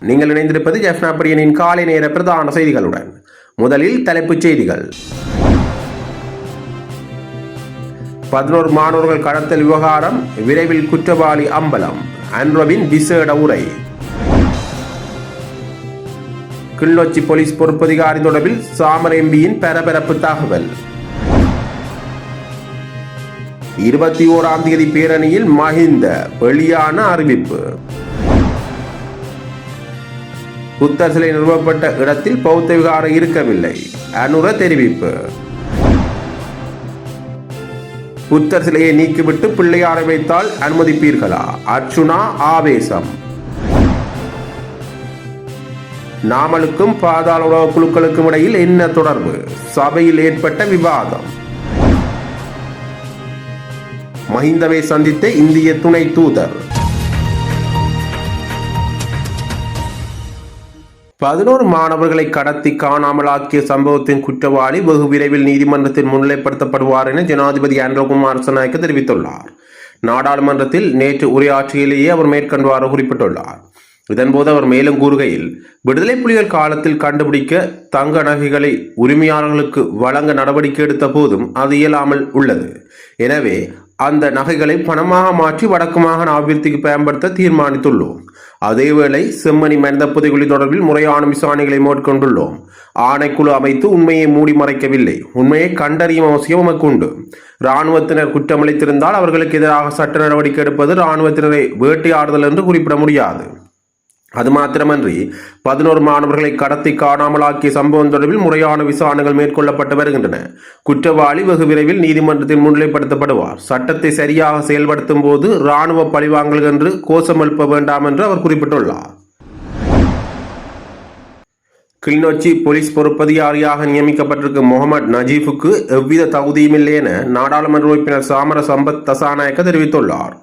நீங்கள் இணைந்திருப்பது ஜெஃப்னா பிரியனின் காலை நேர பிரதான செய்திகளுடன். முதலில் தலைப்புச் செய்திகள். பதினோரு மாணவர்கள் கடத்தல் விவகாரம் விரைவில் குற்றவாளி அம்பலம் அன்ரவின் விசேட உரை. கிளிநொச்சி போலீஸ் பொறுப்பதிகாரி தொடர்பில் சாமர் எம்பியின் பரபரப்பு தகவல். இருபத்தி ஓராம் தேதி பேரணியில் மஹிந்த வெளியான அறிவிப்பு. புத்தர் சிலை நிறுவப்பட்ட இடத்தில் பௌத்த விகாரம் இருக்கவில்லை. அனுர தெரிவிப்பு. புத்தர் சிலையை நீக்கிவிட்டு பிள்ளையாரை வைத்தால் அனுமதிப்பீர்களா? அர்ச்சுனா ஆவேசம். நாமலுக்கும் பாதாள உலக குழுக்களுக்கும் இடையில் என்ன தொடர்பு? சபையில் ஏற்பட்ட விவாதம். மஹிந்தவை சந்தித்த இந்திய துணை தூதர். பதினோரு மாணவர்களை கடத்தி காணாமலாக்கிய சம்பவத்தின் குற்றவாளி வெகு விரைவில் நீதிமன்றத்தில் முன்னிலைப்படுத்தப்படுவார் என ஜனாதிபதி ஆண்ட்ரோகுமார் சனாய்க்கு தெரிவித்துள்ளார். நாடாளுமன்றத்தில் நேற்று உரையாற்றியிலேயே அவர் மேற்கண்டவாறு குறிப்பிட்டுள்ளார். இதன்போது அவர் மேலும் கூறுகையில் விடுதலை புலிகள் காலத்தில் கண்டுபிடிக்க தங்க நகைகளை உரிமையாளர்களுக்கு வழங்க நடவடிக்கை எடுத்த போதும் அது இயலாமல் உள்ளது. எனவே அந்த நகைகளை பணமாக மாற்றி வடக்கு மாகாண அபிவிருத்திக்கு பயன்படுத்த தீர்மானித்துள்ளோம். அதேவேளை செம்மணி மனித புதைகுழி தொடர்பில் முறையான விசாரணைகளை மேற்கொண்டுள்ளோம். ஆணைக்குழு அமைத்து உண்மையை மூடி மறைக்கவில்லை. உண்மையை கண்டறியும் அவசியம் நமக்கு உண்டு. இராணுவத்தினர் குற்றமளித்திருந்தால் அவர்களுக்கு எதிராக சட்ட நடவடிக்கை எடுப்பது இராணுவத்தினரை வேட்டையாடுதல் என்று குறிப்பிட முடியாது. அது மாத்திரமன்றி பதினோரு மாணவர்களை கடத்தி காணாமலாக்கிய சம்பவம் தொடர்பில் முறையான விசாரணைகள் மேற்கொள்ளப்பட்டு வருகின்றன. குற்றவாளி வெகு விரைவில் நீதிமன்றத்தில் முன்னிலைப்படுத்தப்படுவார். சட்டத்தை சரியாக செயல்படுத்தும் போது இராணுவ பழிவாங்கல் என்று கோஷம் எழுப்ப வேண்டாம் என்று அவர் குறிப்பிட்டுள்ளார். கிளிநொச்சி போலீஸ் பொறுப்பதிகாரியாக நியமிக்கப்பட்டிருக்கும் முகமது நஜீஃபுக்கு எவ்வித தகுதியுமில்லை என நாடாளுமன்ற உறுப்பினர் சாமர சம்பத் தசாநாயக்க தெரிவித்துள்ளார்.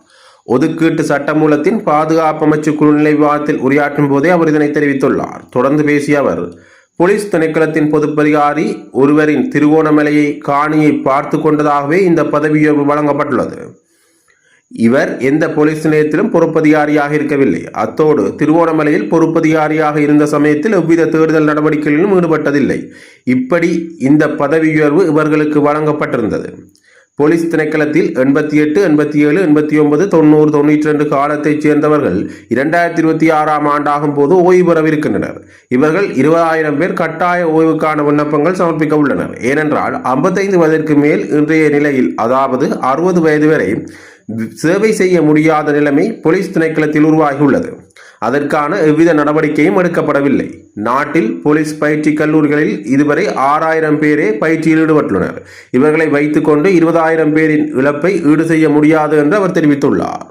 ஒதுக்கீட்டு சட்டமூலத்தின் பாதுகாப்பு அமைச்சு குழுநிலை விவாதத்தில் உரையாற்றும் போதே அவர் இதனை தெரிவித்துள்ளார். தொடர்ந்து பேசிய அவர் போலீஸ் திணைக்களத்தின் பொதுப்பதிகாரி ஒருவரின் திருகோணமலையை காணியை பார்த்து கொண்டதாகவே இந்த பதவி உயர்வு வழங்கப்பட்டுள்ளது. இவர் எந்த போலீஸ் நிலையத்திலும் பொறுப்பதிகாரியாக இருக்கவில்லை. அத்தோடு திருவோணமலையில் பொறுப்பதிகாரியாக இருந்த சமயத்தில் எவ்வித தேடுதல் நடவடிக்கைகளிலும் ஈடுபட்டதில்லை. இப்படி இந்த பதவி உயர்வு இவர்களுக்கு வழங்கப்பட்டிருந்தது. போலீஸ் திணைக்களத்தில் எண்பத்தி எட்டு எண்பத்தி ஏழு எண்பத்தி ஒன்பது தொண்ணூறு தொண்ணூற்றி ரெண்டு காலத்தைச் சேர்ந்தவர்கள் இரண்டாயிரத்தி இருபத்தி ஆறாம் ஆண்டாகும் போது ஓய்வு பெறவிருக்கின்றனர். இவர்கள் இருபதாயிரம் பேர் கட்டாய ஓய்வுக்கான விண்ணப்பங்கள் சமர்ப்பிக்க உள்ளனர். ஏனென்றால் ஐம்பத்தைந்து வயதிற்கு மேல் இன்றைய நிலையில் அதாவது அறுபது வயது வரை சேவை செய்ய முடியாத நிலைமை போலீஸ் திணைக்களத்தில் உருவாகியுள்ளது. அதற்கான எவ்வித நடவடிக்கையும் எடுக்கப்படவில்லை. நாட்டில் போலீஸ் பயிற்சி கல்லூரிகளில் இதுவரை ஆறாயிரம் பேரே பயிற்சியில் ஈடுபட்டுள்ளனர். இவர்களை வைத்துக்கொண்டு இருபதாயிரம் பேரின் இழப்பை ஈடு செய்ய முடியாது என்று அவர் தெரிவித்துள்ளார்.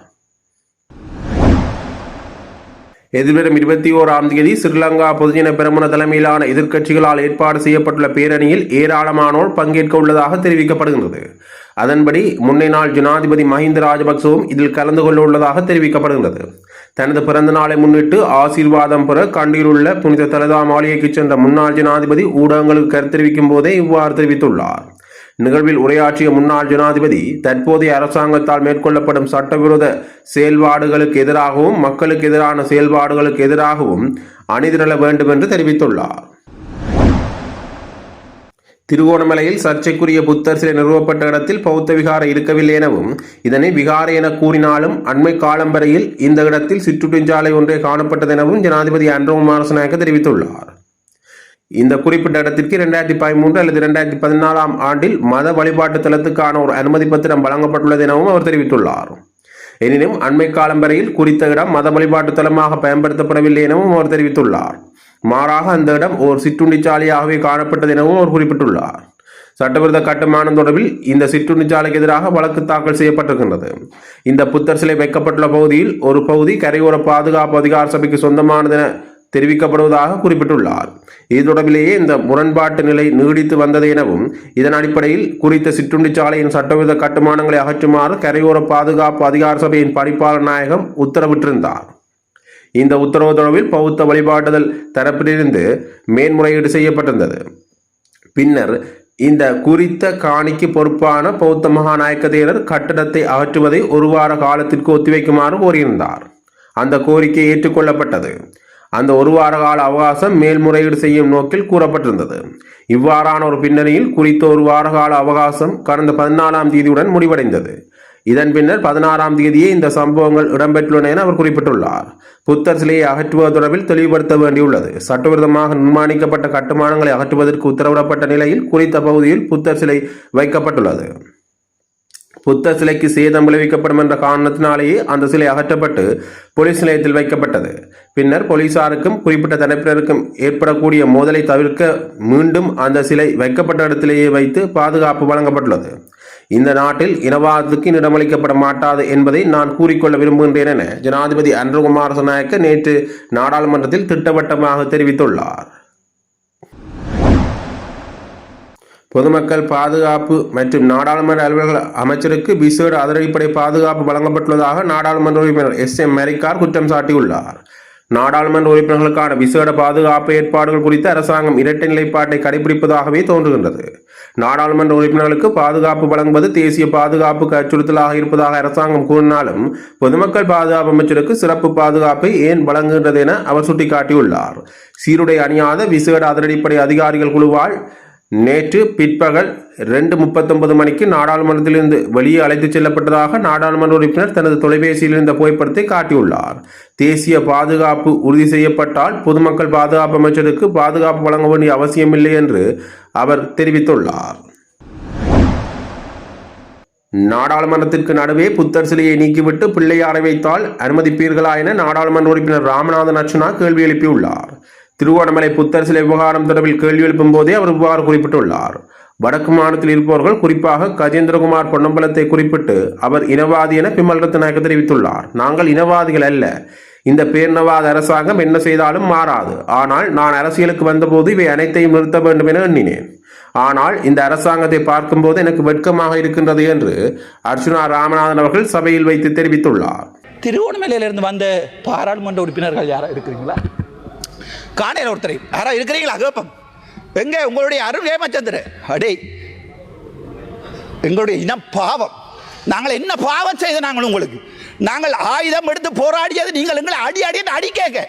எதிர்வரும் இருபத்தி ஓராம் தேதி ஸ்ரீலங்கா பொதுஜன பெருமன தலைமையிலான எதிர்க்கட்சிகளால் ஏற்பாடு செய்யப்பட்டுள்ள பேரணியில் ஏராளமானோர் பங்கேற்க உள்ளதாக தெரிவிக்கப்படுகின்றது. அதன்படி முன்னை நாள் ஜனாதிபதி மஹிந்த ராஜபக்சவும் இதில் கலந்து கொள்ள உள்ளதாக தெரிவிக்கப்படுகின்றது. தனது பிறந்த நாளை முன்னிட்டு ஆசீர்வாதம் பெற கண்டியில் உள்ள புனித தலதா மாளிகைக்கு சென்ற முன்னாள் ஜனாதிபதி ஊடகங்களுக்கு கருத்தெரிவிக்கும் போதே இவ்வாறு தெரிவித்துள்ளார். நிகழ்வில் உரையாற்றிய முன்னாள் ஜனாதிபதி தற்போதைய அரசாங்கத்தால் மேற்கொள்ளப்படும் சட்டவிரோத செயல்பாடுகளுக்கு எதிராகவும் மக்களுக்கு எதிரான செயல்பாடுகளுக்கு எதிராகவும் அணிதிரள வேண்டும் என்று தெரிவித்துள்ளார். திருவோணமலையில் சர்ச்சைக்குரிய புத்தர் சிலை நிறுவப்பட்ட இடத்தில் பௌத்த விகாரம் இருக்கவில்லை எனவும் இதனை விகார என கூறினாலும் அண்மை காலம் வரையில் இந்த இடத்தில் சிற்றுட்டுஞ்சாலை ஒன்றே காணப்பட்டது எனவும் ஜனாதிபதி அன்றோ மாரசநாயக்க தெரிவித்துள்ளார். இந்த குறிப்பிட்ட இடத்திற்கு இரண்டாயிரத்தி பதிமூன்று அல்லது இரண்டாயிரத்தி பதினாலாம் ஆண்டில் மத வழிபாட்டு தளத்துக்கான ஒரு அனுமதி பத்திரம் வழங்கப்பட்டுள்ளது எனவும் அவர் தெரிவித்துள்ளார். எனினும் அண்மை காலம் வரையில் குறித்த இடம் மத வழிபாட்டு தலமாக பயன்படுத்தப்படவில்லை எனவும் அவர் தெரிவித்துள்ளார். மாறாக அந்த இடம் ஒரு சிற்றுண்டிச்சாலையாகவே காணப்பட்டது எனவும் அவர் குறிப்பிட்டுள்ளார். சட்டவிரோத கட்டுமானம் தொடர்பில் இந்த சிற்றுண்டிச்சாலைக்கு எதிராக வழக்கு தாக்கல் செய்யப்பட்டிருக்கின்றது. இந்த புத்தர் சிலை வைக்கப்பட்டுள்ள பகுதியில் ஒரு பகுதி கரையோர பாதுகாப்பு அதிகார சபைக்கு சொந்தமானது என தெரிவிக்கப்படுவதாக குறிப்பிட்டுள்ளார். இது தொடர்பிலேயே இந்த முரண்பாட்டு நிலை நீடித்து வந்தது எனவும் இதன் அடிப்படையில் குறித்த சிற்றுண்டிச்சாலையின் சட்டவிரோத கட்டுமானங்களை அகற்றுமாறு கரையோர பாதுகாப்பு அதிகார சபையின் பணிப்பாளர் நாயகம் உத்தரவிட்டிருந்தார். இந்த உத்தரவு தொடர்பில் பௌத்த வழிபாட்டுதல் தரப்பிலிருந்து மேன்முறையீடு செய்யப்பட்டிருந்தது. பின்னர் இந்த குறித்த காணிக்கு பொறுப்பான பௌத்த மகாநாயக்க தேரர் கட்டடத்தை அகற்றுவதை ஒரு வார காலத்திற்கு ஒத்திவைக்குமாறு கோரியிருந்தார். அந்த கோரிக்கை ஏற்றுக்கொள்ளப்பட்டது. அந்த ஒரு வார கால அவகாசம் மேல்முறையீடு செய்யும் நோக்கில் கூறப்பட்டிருந்தது. இவ்வாறான ஒரு பின்னணியில் குறித்த ஒரு வார கால அவகாசம் கடந்த பதினாலாம் தேதியுடன் முடிவடைந்தது. இதன் பின்னர் பதினாறாம் தேதியே இந்த சம்பவங்கள் இடம்பெற்றுள்ளன என அவர் குறிப்பிட்டுள்ளார். புத்தர் சிலையை அகற்றுவது தொடர்பில் தெளிவுபடுத்த வேண்டியுள்ளது. சட்டவிரோதமாக நிர்மாணிக்கப்பட்ட கட்டுமானங்களை அகற்றுவதற்கு உத்தரவிடப்பட்ட நிலையில் குறித்த பகுதியில் புத்தர் சிலை வைக்கப்பட்டுள்ளது. புத்தர் சிலைக்கு சேதம் விளைவிக்கப்படும் என்ற காரணத்தினாலேயே அந்த சிலை அகற்றப்பட்டு போலீஸ் நிலையத்தில் வைக்கப்பட்டது. பின்னர் போலீசாருக்கும் குறிப்பிட்ட தரப்பினருக்கும் ஏற்படக்கூடிய மோதலை தவிர்க்க மீண்டும் அந்த சிலை வைக்கப்பட்ட இடத்திலேயே வைத்து பாதுகாப்பு வழங்கப்பட்டுள்ளது. இந்த நாட்டில் இனவாதத்துக்கு இடமளிக்கப்பட மாட்டாது என்பதை நான் கூறிக்கொள்ள விரும்புகின்றேன் என ஜனாதிபதி அன்று குமாரசநாயக்க நேற்று நாடாளுமன்றத்தில் திட்டவட்டமாக தெரிவித்துள்ளார். பொதுமக்கள் பாதுகாப்பு மற்றும் நாடாளுமன்ற அலுவலர்கள் அமைச்சருக்கு விசேட அதிரடிப்படை பாதுகாப்பு வழங்கப்பட்டுள்ளதாக நாடாளுமன்ற உறுப்பினர் எஸ் எம் மெரிக்கார் குற்றம் சாட்டியுள்ளார். நாடாளுமன்ற உறுப்பினர்களுக்கான விசேட பாதுகாப்பு ஏற்பாடுகள் குறித்து அரசாங்கம் இரட்டை நிலைப்பாட்டை கடைபிடிப்பதாகவே தோன்றுகின்றது. நாடாளுமன்ற உறுப்பினர்களுக்கு பாதுகாப்பு வழங்குவது தேசிய பாதுகாப்புக்கு அச்சுறுத்தலாக இருப்பதாக அரசாங்கம் கூறினாலும் பொதுமக்கள் பாதுகாப்பு அமைச்சருக்கு சிறப்பு பாதுகாப்பை ஏன் வழங்குகின்றது என அவர் சுட்டிக்காட்டியுள்ளார். சீருடை அணியாத விசேட அதிரடிப்படை அதிகாரிகள் குழுவால் நேற்று பிற்பகல் ரெண்டு முப்பத்தொன்பது மணிக்கு நாடாளுமன்றத்திலிருந்து வெளியே அழைத்துச் செல்லப்பட்டதாக நாடாளுமன்ற உறுப்பினர் தனது தொலைபேசியில் இருந்த புகைப்படத்தை காட்டியுள்ளார். தேசிய பாதுகாப்பு உறுதி செய்யப்பட்டால் பொதுமக்கள் பாதுகாப்பு அமைச்சருக்கு பாதுகாப்பு வழங்க வேண்டிய அவசியமில்லை என்று அவர் தெரிவித்துள்ளார். நாடாளுமன்றத்திற்கு நடுவே புத்தர் சிலையை நீக்கிவிட்டு பிள்ளையாரை வைத்தால் அனுமதிப்பீர்களா என நாடாளுமன்ற உறுப்பினர் ராமநாதன் அர்ச்சுனா கேள்வி எழுப்பியுள்ளார். திருவோணமலை புத்தர் சிலை விவகாரம் தொடர்பில் கேள்வி எழுப்பும் போதே அவர் இவ்வாறு குறிப்பிட்டுள்ளார். வடக்கு மாநிலத்தில் இருப்பவர்கள் குறிப்பாக கஜேந்திரகுமார் பொன்னம்பலத்தை குறிப்பிட்டு அவர் இனவாதி என பிமல் ரத்நாயக்க தெரிவித்துள்ளார். நாங்கள் இனவாதிகள் அல்ல. இந்த பேரினவாத அரசாங்கம் என்ன செய்தாலும் மாறாது. ஆனால் நான் அரசியலுக்கு வந்தபோது இவை அனைத்தையும் நிறுத்த வேண்டும் என எண்ணினேன். ஆனால் இந்த அரசாங்கத்தை பார்க்கும்போது எனக்கு வெட்கமாக இருக்கின்றது என்று அர்ச்சுனா ராமநாதன் அவர்கள் சபையில் வைத்து தெரிவித்துள்ளார். திருவண்ணாமலையிலிருந்து வந்த பாராளுமன்ற உறுப்பினர்கள் யாரா இருக்கிறீங்களா? காணையில் ஒருத்தரை. யாரா இருக்கிறீங்களா? கேப்பம். எங்கே? உங்களுடைய அருள் ஏமாச்சந்திர அடே. எங்களுடைய இனம் பாவம். நாங்கள் என்ன பாவம் செய்த நாங்கள் உங்களுக்கு? நாங்கள் ஆயுதம் எடுத்து போராடியது நீங்கள் எங்களை அடி அடி அடி கேட்க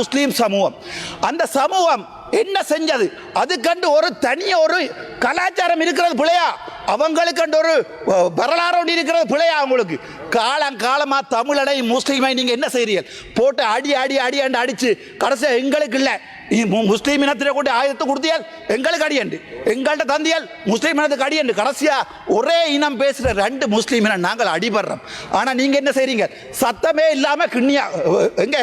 முஸ்லீம் சமூகம். அந்த சமூகம் என்ன செஞ்சது? அது கண்டு ஒரு தனிய ஒரு கலாச்சாரம் இருக்கிறது பிள்ளையா? அவங்களுக்கு ஒரு வரலாறு ஒன்று இருக்கிறது பிள்ளையா அவங்களுக்கு? காலங்காலமா தமிழனை முஸ்லீமை நீங்கள் என்ன செய்றீங்க போட்டு அடி அடி அடி அண்டு அடிச்சு கடைசியா எங்களுக்கு இல்லை. நீ முஸ்லீம் இனத்திலே கொண்டு ஆயுதத்தை கொடுத்தியால் எங்களுக்கு அடியண்டு. எங்கள்கிட்ட தந்தியால் முஸ்லீம் இனத்துக்கு அடியண்டு. கடைசியாக ஒரே இனம் பேசுகிற ரெண்டு முஸ்லீம் இனம் நாங்கள் அடிபடுறோம். ஆனால் நீங்கள் என்ன செய்கிறீங்க சத்தமே இல்லாமல் கிண்ணியா எங்கே?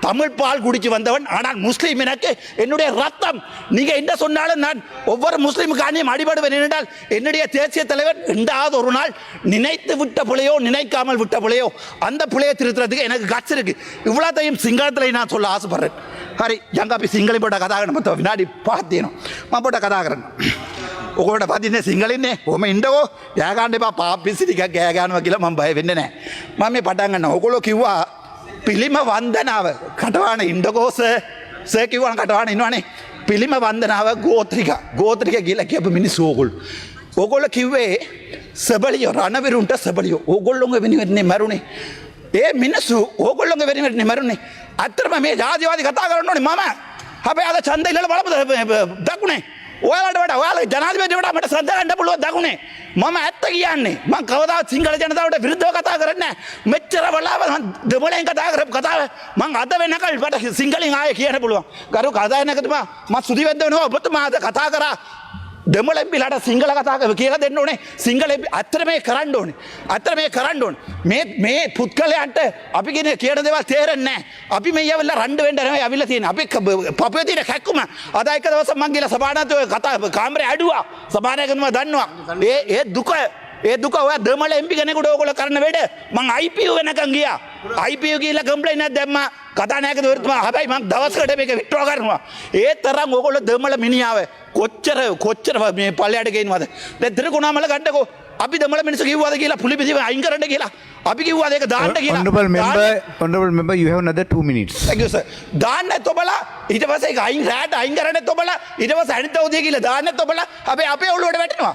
தமிழ் பால் குடிச்சு வந்தவன் ஆனால் முஸ்லீம் எனக்கு என்னுடைய ரத்தம் நீங்க என்ன சொன்னாலும் நான் ஒவ்வொரு முஸ்லீமுக்கானியும் அடிபடுவேன் என்றால் என்னுடைய தேசிய தலைவர் ரெண்டாவது ஒரு நாள் நினைத்து விட்ட பிள்ளையோ நினைக்காமல் விட்ட பிள்ளையோ அந்த பிள்ளையை திருத்துறதுக்கு எனக்கு கட்சி இருக்கு இவ்வளோத்தையும் சிங்களத்தில் நான் சொல்ல ஆசைப்படுறேன் ஹரி ஜங்காப்பி சிங்களி போட்ட கதாகரன் மற்ற வினாடி பார்த்தேனும் மா போட்ட கதாகரன் ඔකොට පතින්නේ සිංහලින්නේ හොම ඉන්ඩකෝ යෑගන්ඩ එපා පාපිසිටික ගෑගානුව කියලා මම බය වෙන්න නෑ මම මේ පටන්ගන්න ඔකොලො කිව්වා පිළිම වන්දනාව කටවාන ඉන්ඩකෝස සකිවන කටවාන ඉන්නවනේ පිළිම වන්දනාව ගෝත්‍රික ගෝත්‍රික කියලා කියපු මිනි සෝකුල් ඔගොල්ල කිව්වේ සබලියෝ රණවිරුන්ට සබලියෝ ඕගොල්ලොඟ වෙනිවෙන්නේ මැරුණේ ඒ මිනිස්සු ඕගොල්ලොඟ වෙනිවෙන්නේ මැරුණේ අත්තරම මේ ජාතිවාදි කතා කරන්න ඕනේ මම හැබැයි අද ඡන්දය ඉල්ලලා බලපද දකුණේ ඔයාලට වඩා ඔයාලා ජනාධිපතිට වඩා මට ශ්‍රද්ධා ගන්න පුළුවන් දකුණේ. මම ඇත්ත කියන්නේ මම කවදාවත් සිංහල ජනතාවට විරුද්ධව කතා කරන්නේ නැහැ. මෙච්චර වෙලාව මම දෙමළෙන් කතා කරපු කතාව මම අද වෙනකල් මට සිංහලෙන් ආයේ කියන්න පුළුවන්. ගරු කතානායකතුමා මම සුදි වෙද්ද වෙනවා ඔබතුමා අද කතා කරා. දෙමළ එම්පිලාට සිංහල කතා කර කියලා දෙන්න ඕනේ සිංහල එම්පි අත්තර මේ කරන්න ඕනේ අත්තර මේ කරන්න ඕනේ මේ මේ පුද්ගලයන්ට අපි කියන කියන දේවල් තේරෙන්නේ නැහැ අපි මේ යවලා රණ්ඩ වෙන්න නෙවෙයි අවිල්ලා තියෙන්නේ අපි ක- පපුවේ තියෙන කැක්කුම අද එක දවසක් මං ගිහලා සභානායකතුමෝ කතා කාමරේ ඇඩුවා සභානායකතුමා දන්නවා ඒ ඒ දුක ඒ දුක ඔය දෙමළ එම්පි කෙනෙකුට ඕගොල්ලෝ කරන වැඩ මං IPU වෙනකන් ගියා IPU ගිහලා කම්ප්ලේන්ට් එකක් දැම්මා කතානායකතුමා හැබැයි මං දවසකට මේක විත්ඩ්‍රෝ කරනවා ඒ තරම් ඕගොල්ලෝ දෙමළ මිනිහාව කොච්චර කොච්චර මේ පල්ලයට ගේනවද දැන් තිරකුණාමල ගන්නකෝ අපි දෙමළ මිනිස්සු කිව්වද කියලා පුලි පිටිම අයින් කරන්න කියලා අපි කිව්වද ඒක දාන්න කියලා Honorable member, දාන්න- honorable member, you have another two minutes. Thank you, sir. දාන්න තොබලා ඊට පස්සේ ඒක අයින් රැට අයින් කරන්න තොබලා ඊට පස්සේ අනිත් උදේ කියලා දාන්න තොබලා හැබැයි අපේ ඔළුවට වැටෙනවා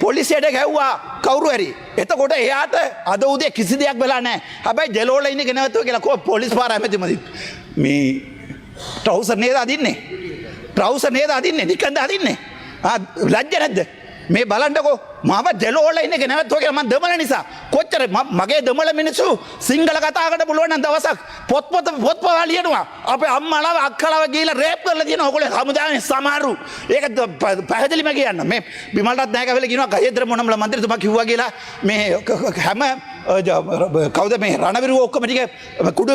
පොලිසියට ගැව්වා කවුරු හරි එතකොට එයාට අද උදේ කිසි දෙයක් වෙලා නැහැ. හැබැයි ජෙලෝල ඉන්නේ ගෙනවතුව කියලා කෝ පොලිස් පාර ඇමතිමදි මේ ට්‍රවුසර් නේද අදින්නේ? ට්‍රවුසර් නේද අදින්නේ? නිකන්ද අදින්නේ? ආ ලැජ්ජ නැද්ද? මේ බලන්නකෝ. මම දෙලෝල ඉන්න නැවත්වගේ ම දෙමල නිසා. කොච්චර මගේ දෙමල මිනිස්සු සිංහල කතාකට පුළුවන දවසක් පොත්පොත පොත්පවා ලියනවා. අප අම්මලාව අක්කලාව ගීල රේප් කරල තියෙන ඔකොල හමුදාව සමාරු ඒක පැහදිලිම කියන්න. මේ බිමටත් නෑකවල ගෙන ගයත්‍ර මොනමල මන්ත්‍රතුම කිව කියලා මේ හැම කවද මේ රණවිරු ඔක්කමටික කුඩු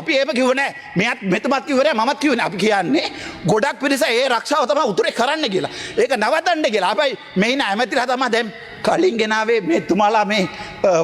අපි ඒම කිවනෑ මෙත් මෙතමත් කිවර මත් කිවන අපි කියන්නේ ගොඩක් පිරිස ඒ රක්ෂාව තම උතුරේ කරන්න කියලා. ඒක නවතන්න කියලා. අපයි මෙයින ඇමතිර තමා දැම් කලින්ගෙනාවේ මේ තුමාලා මේ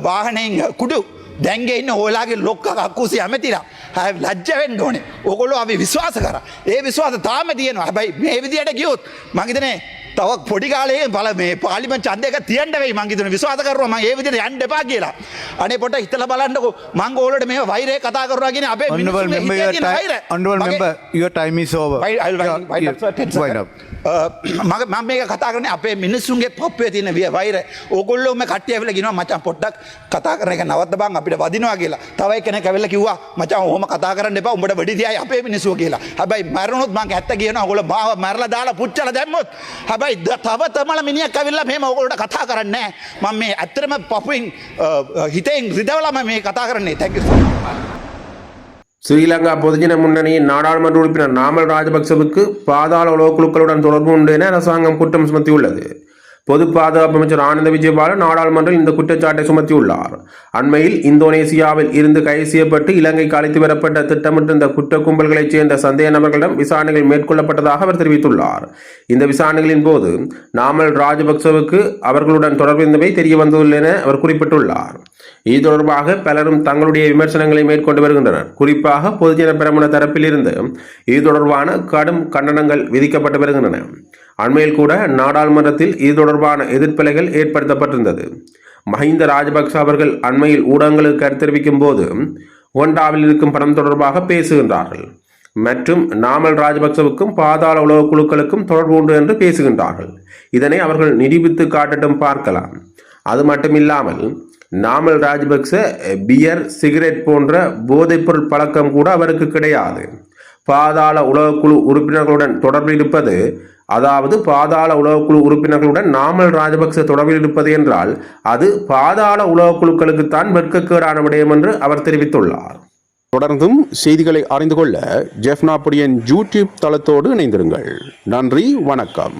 වාහනයෙන් කුඩු දැන්ගේ ඉන්න ඕලාගේ ලොක්ක අක්කුසි ඇමතිලා හැ ලජ්ජවෙන් ඕනේ ඔකොලො අපි විශ්වාස කර ඒ විශ්වාස තාම තියනවා හැබයි මේ විදියට ගියුත් මගේතනේ තවක් පොඩිකාලේ පල මේ පාලිම චන්දයක තියන්ට වෙයි මංගේතන විශවාස කරම ඒ විදිට යන්න එපා කියලා අනේ පොට හිතල බලන්නකො මං ඕලට මේ වෛරය කතා කරගෙන අපේ අන්ඩුවල් මෙම්බ your time is over. Why, I'll, I'll, I'll, I'll, I'll, I'll, I'll, I'll, wind seconds. up. අ, මග- මම මේක කතා කරන්නේ අපේ මිනිස්සුන්ගේ පප්පේ තියෙන විය වෛරය. ඕගොල්ලෝ මේ කට්ටිය ඇවිල්ලා කියනවා මචං පොඩ්ඩක් කතා කරන එක නවත්ත බං අපිට වදිනවා කියලා. තව එක්කෙනෙක් ඇවිල්ලා කිව්වා මචං ඔහොම කතා කරන්න එපා උඹට වෙඩි තියයි අපේ මිනිස්සු කියලා. හැබැයි මැරුණොත් මං ඇත්ත කියනවා ඕගොල්ලෝ මාව මැරලා දාලා පුච්චලා දැම්මොත් හැබැයි ද- තව තමල මිනිහෙක් ඇවිල්ලා මෙහෙම ඕගොල්ලෝට කතා කරන්නේ නැහැ. මම මේ ඇත්තටම පපුවෙන් අ, අ, හිතෙන් රිදවලා මම මේ කතා කරන්නේ. thank you so much. Sri Lanka பொதுஜன முன்னணியின் நாடாளுமன்ற உறுப்பினர் நாமல் ராஜபக்சவுக்கு பாதாள உளவு குழுக்களுடன் தொடர்பு உண்டு என அரசாங்கம் குற்றம் சுமத்தியுள்ளது. பொது பாதுகாப்பு அமைச்சர் ஆனந்த விஜயபாலன் நாடாளுமன்றம் இந்த குற்றச்சாட்டை சுமத்தியுள்ளார். அண்மையில் இந்தோனேசியாவில் இருந்து கைது செய்யப்பட்டு இலங்கைக்கு அழைத்து வரப்பட்ட திட்டமிட்டிருந்த குற்ற கும்பல்களைச் சேர்ந்த சந்தேக நபர்களிடம் விசாரணைகள் மேற்கொள்ளப்பட்டதாக அவர் தெரிவித்துள்ளார். இந்த விசாரணைகளின் போது நாமல் ராஜபக்சவுக்கு அவர்களுடன் தொடர்பிருந்தவை தெரிய வந்துள்ளது என அவர் குறிப்பிட்டுள்ளார். இது தொடர்பாக பலரும் தங்களுடைய விமர்சனங்களை மேற்கொண்டு வருகின்றனர். குறிப்பாக பொதுஜன பெரமுன தரப்பிலிருந்து இது தொடர்பான கடும் கண்டனங்கள் விதிக்கப்பட்டு வருகின்றன. அண்மையில் கூட நாடாளுமன்றத்தில் இது தொடர்பான எதிர்ப்பலைகள் ஏற்படுத்தப்பட்டிருந்தது. மஹிந்த ராஜபக்ச அவர்கள் அண்மையில் ஊடகங்களுக்கு கருத்தெரிவிக்கும் போது ஒண்டாவில் இருக்கும் பணம் தொடர்பாக பேசுகின்றார்கள். மற்றும் நாமல் ராஜபக்சவுக்கும் பாதாள உலக குழுக்களுக்கும் தொடர்பு உண்டு என்று பேசுகின்றார்கள். இதனை அவர்கள் நிரூபித்து காட்டட்டும் பார்க்கலாம். அது மட்டுமில்லாமல் நாமல் ராஜபக்ச பியர் சிகரெட் போன்ற போதைப்பொருள் பழக்கம் கூட அவருக்கு கிடையாது. பாதாள உலகக்குழு உறுப்பினர்களுடன் தொடர்பில் இருப்பது அதாவது பாதாள உலகக்குழு உறுப்பினர்களுடன் நாமல் ராஜபக்ச தொடர்பில் இருப்பது என்றால் அது பாதாள உலகக்குழுக்களுக்குத்தான் வெட்கக்கேடான விடயம் என்று அவர் தெரிவித்துள்ளார். தொடர்ந்தும் செய்திகளை அறிந்து கொள்ள ஜெஃப்னா பொடியன் யூடியூப் தளத்தோடு இணைந்திருங்கள். நன்றி வணக்கம்.